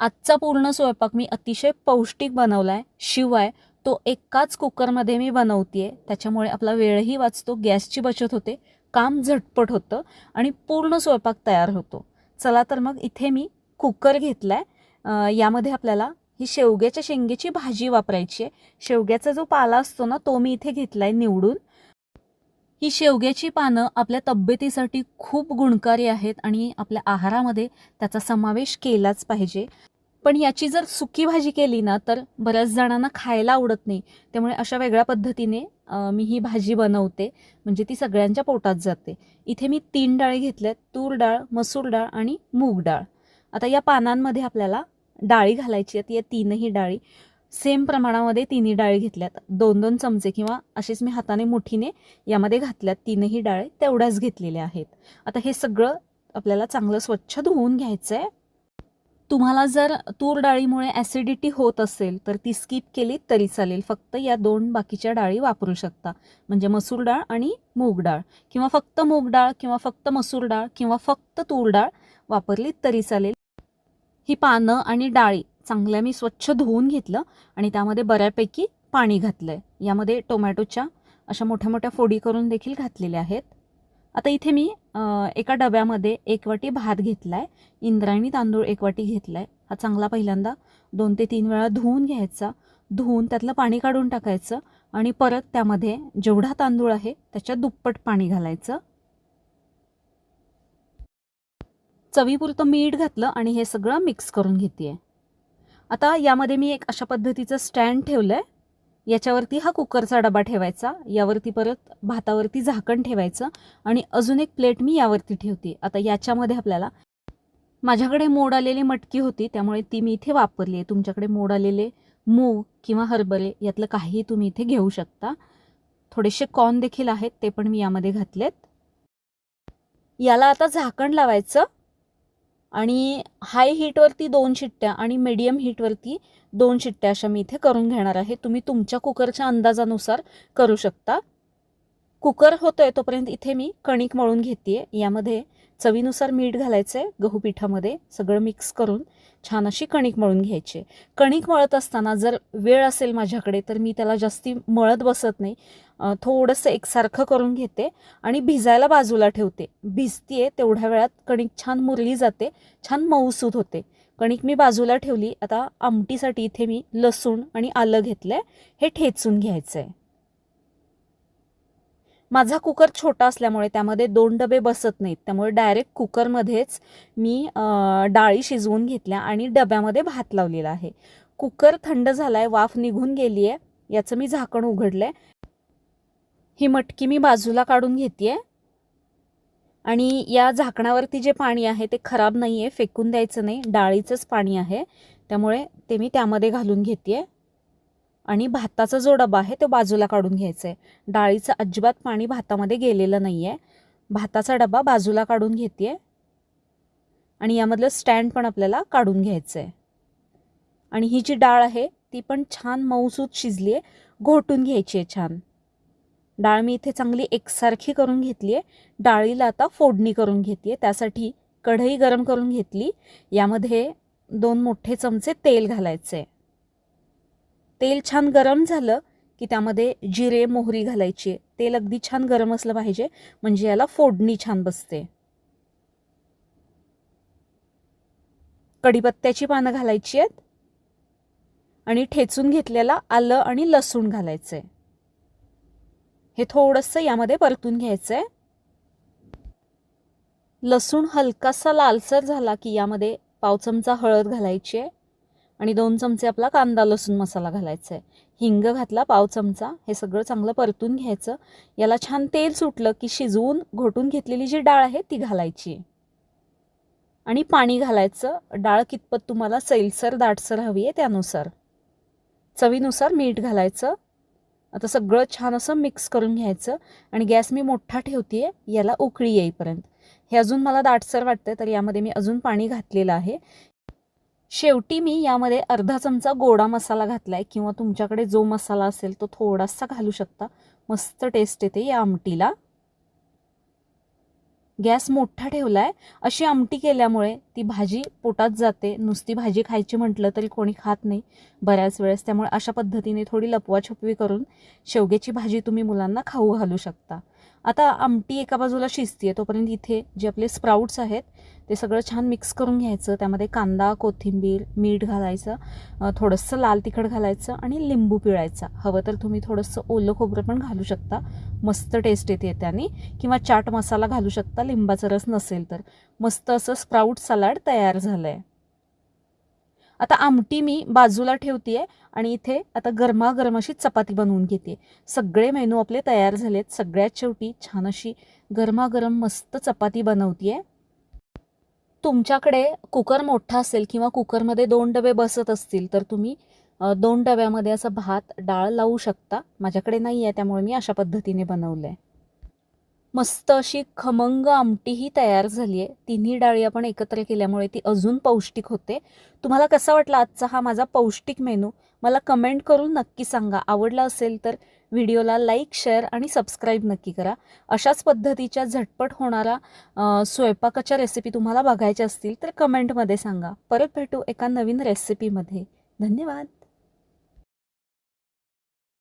आजचा पूर्ण स्वयंपाक मी अतिशय पौष्टिक बनवला आहे शिवाय तो एकाच कुकरमध्ये मी बनवते त्याच्यामुळे आपला वेळही वाचतो गॅसची बचत होते काम झटपट होतं आणि पूर्ण स्वयंपाक तयार होतो. चला तर मग इथे मी कुकर घेतला आहे यामध्ये आपल्याला ही शेवग्याच्या शेंगेची भाजी वापरायची आहे. शेवग्याचा जो पाला असतो ना तो मी इथे घेतला आहे निवडून. ही शेवग्याची पानं आपल्या तब्येतीसाठी खूप गुणकारी आहेत आणि आपल्या आहारामध्ये त्याचा समावेश केलाच पाहिजे. पण याची जर सुकी भाजी केली ना तर बऱ्याच जणांना खायला आवडत नाही. त्यामुळे अशा वेगळ्या पद्धतीने मी ही भाजी बनवते. म्हणजे ती सगळ्यांच्या पोटात जाते. इथे मी तीन डाळी घेतल्यात. तूर डाळ मसूर डाळ आणि मूग डाळ. आता या पानांमध्ये आपल्याला डाळी घालायची आहेत. या तीनही डाळी. सेम प्रमाणामध्ये तिन्ही डाळी घेतल्यात. दोन दोन चमचे किंवा असेच मी हाताने मुठीने यामध्ये घातल्यात तीनही डाळी तेवढ्याच घेतलेल्या आहेत. आता हे सगळं आपल्याला चांगलं स्वच्छ धुवून घ्यायचं आहे तुम्हाला जर तूर डाळीमुळे ॲसिडिटी होत असेल तर ती स्किप केली तरी चालेल. फक्त या दोन बाकीच्या डाळी वापरू शकता. म्हणजे मसूर डाळ आणि मूग डाळ. किंवा फक्त मूग डाळ किंवा फक्त मसूर डाळ किंवा फक्त तूर डाळ वापरली तरी चालेल. ही पानं आणि डाळी चांगल्या मी स्वच्छ धुवून घेतलं आणि त्यामध्ये बऱ्यापैकी पाणी घातलं आहे यामध्ये टोमॅटोच्या अशा मोठ्या मोठ्या फोडी करून देखील घातलेल्या आहेत. आता इथे मी एका डब्यामध्ये एक वाटी भात घेतला आहे इंद्रायणी तांदूळ एक वाटी घेतला आहे हा चांगला पहिल्यांदा दोन ते तीन वेळा धुवून घ्यायचा. धुवून त्यातलं पाणी काढून टाकायचं आणि परत त्यामध्ये जेवढा तांदूळ आहे त्याच्या दुप्पट पाणी घालायचं. चवीपुरतं मीठ घातलं आणि हे सगळं मिक्स करून घेते आता यामध्ये मी एक अशा पद्धतीचं स्टँड ठेवलं आहे याच्यावरती हा कुकरचा डबा ठेवायचा यावरती परत भातावरती झाकण ठेवायचं आणि अजून एक प्लेट मी यावरती ठेवते. आता याच्यामध्ये आपल्याला माझ्याकडे मोड आलेली मटकी होती त्यामुळे ती मी इथे वापरली आहे. तुमच्याकडे मोड आलेले मूग किंवा हरभरे यातलं काहीही तुम्ही इथे घेऊ शकता. थोडेसे कॉर्न देखील आहेत ते पण मी यामध्ये घातलेत. याला आता झाकण लावायचं. आणि हाय हीटवरती दोन शिट्ट्या आणि मीडियम हीटवरती दोन शिट्ट्या अशा मी इथे करून घेणार आहे. तुम्ही तुमच्या कुकरच्या अंदाजानुसार करू शकता. कुकर होतोय तोपर्यंत इथे मी कणिक मळून घेते यामध्ये चवीनुसार मीठ घालायचं आहे गहू पिठामध्ये सगळं मिक्स करून छान अशी कणिक मळून घ्यायची. कणिक मळत असताना जर वेळ असेल माझ्याकडे तर मी त्याला जास्ती मळत बसत नाही. थोडंसं एकसारखं करून घेते आणि भिजायला बाजूला ठेवते. भिजतीये तेवढ्या वेळात कणिक छान मुरली जाते छान मऊसूद होते. कणिक मी बाजूला ठेवली. आता आमटीसाठी इथे मी लसूण आणि आलं घेतलं आहे हे ठेचून घ्यायचं आहे माझा कुकर छोटा असल्यामुळे त्यामध्ये दोन डबे बसत नाहीत. त्यामुळे डायरेक्ट कुकरमध्येच मी डाळी शिजवून घेतल्या आणि डब्यामध्ये भात लावलेला आहे. कुकर थंड झाला आहे वाफ निघून गेली आहे याचं मी झाकण उघडलं आहे ही मटकी मी बाजूला काढून घेते आणि या झाकणावरती जे पाणी आहे ते खराब नाही आहे फेकून द्यायचं नाही डाळीचंच पाणी आहे. त्यामुळे ते मी त्यामध्ये घालून घेते आहे आणि भाताचा जो डबा आहे तो बाजूला काढून घ्यायचा आहे. डाळीचं अजिबात पाणी भातामध्ये गेलेलं नाही आहे भाताचा डबा बाजूला काढून घेते आणि यामधलं स्टँड पण आपल्याला काढून घ्यायचं आहे आणि ही जी डाळ आहे ती पण छान मऊसूत शिजली आहे घोटून घ्यायची आहे छान. डाळ मी इथे चांगली एकसारखी करून घेतली आहे डाळीला आता फोडणी करून घेते त्यासाठी कढई गरम करून घेतली. यामध्ये दोन मोठे चमचे तेल घालायचे तेल छान गरम झालं की त्यामध्ये जिरे मोहरी घालायची. आहे. तेल अगदी छान गरम असलं पाहिजे म्हणजे याला फोडणी छान बसते. कढीपत्त्याची पानं घालायची आहेत. आणि ठेचून घेतलेला आलं आणि लसूण घालायचंय. हे थोडंसं यामध्ये परतून घ्यायचं आहे लसूण हलकासा लालसर झाला की यामध्ये पाव चमचा हळद घालायची आहे. आणि दोन चमचे आपला कांदा लसूण मसाला घालायचा आहे हिंग घातला पाव चमचा. हे सगळं चांगलं परतून घ्यायचं. याला छान तेल सुटलं की शिजवून घोटून घेतलेली जी डाळ आहे ती घालायची. आणि पाणी घालायचं. डाळ कितपत तुम्हाला सैलसर दाटसर हवी आहे त्यानुसार. चवीनुसार मीठ घालायचं. आता सगळं छान असं मिक्स करून घ्यायचं. आणि गॅस मी मोठा ठेवते याला उकळी येईपर्यंत. हे अजून मला दाटसर वाटतं तर यामध्ये मी अजून पाणी घातलेलं आहे. शेवटी मी यामध्ये अर्धा चमचा गोडा मसाला घातला आहे किंवा तुमच्याकडे जो मसाला असेल तो थोडासा घालू शकता. मस्त टेस्ट येते या आमटीला. गॅस मोठा ठेवला आहे अशी आमटी केल्यामुळे ती भाजी पोटात जाते. नुसती भाजी खायची म्हटलं तरी कोणी खात नाही. बऱ्याच वेळेस त्यामुळे अशा पद्धतीने थोडी लपवाछपवी करून शेवग्याची भाजी तुम्ही मुलांना खाऊ घालू शकता. आता आमटी एका बाजूला शिजते तोपर्यंत इथे जे आपले स्प्राउट्स आहेत ते सगळं छान मिक्स करून घ्यायचं. त्यामध्ये कांदा कोथिंबीर मीठ घालायचं थोडंसं लाल तिखट घालायचं आणि लिंबू पिळायचा. हवं तर तुम्ही थोडंसं ओलं खोबरं पण घालू शकता. मस्त टेस्ट येते त्याने. किंवा चाट मसाला घालू शकता लिंबाचा रस नसेल तर. मस्त असं स्प्राऊट सलाड तयार झालं आहे आता आमटी मी बाजूला ठेवते आणि इथे आता गरमागरम अशी चपाती बनवून घेते. सगळे मेनू आपले तयार झालेत. सगळ्यात शेवटी छान अशी गरमागरम मस्त चपाती बनवते तुमच्याकडे कुकर मोठा असेल किंवा कुकरमध्ये दोन डबे बसत असतील तर तुम्ही दोन डब्यामध्ये असं भात डाळ लावू शकता. माझ्याकडे नाही आहे त्यामुळे मी अशा पद्धतीने बनवलं आहे मस्त अशी खमंग आमटीही तयार झाली आहे. तिन्ही डाळी आपण एकत्र केल्यामुळे ती अजून पौष्टिक होते. तुम्हाला कसा वाटला आजचा हा माझा पौष्टिक मेनू? मला कमेंट करून नक्की सांगा. आवडला असेल तर व्हिडिओला लाईक शेअर आणि सबस्क्राईब नक्की करा. अशाच पद्धतीच्या झटपट होणारा स्वयंपाकाच्या रेसिपी तुम्हाला बघायच्या असतील तर कमेंटमध्ये सांगा. परत भेटू एका नवीन रेसिपीमध्ये. धन्यवाद.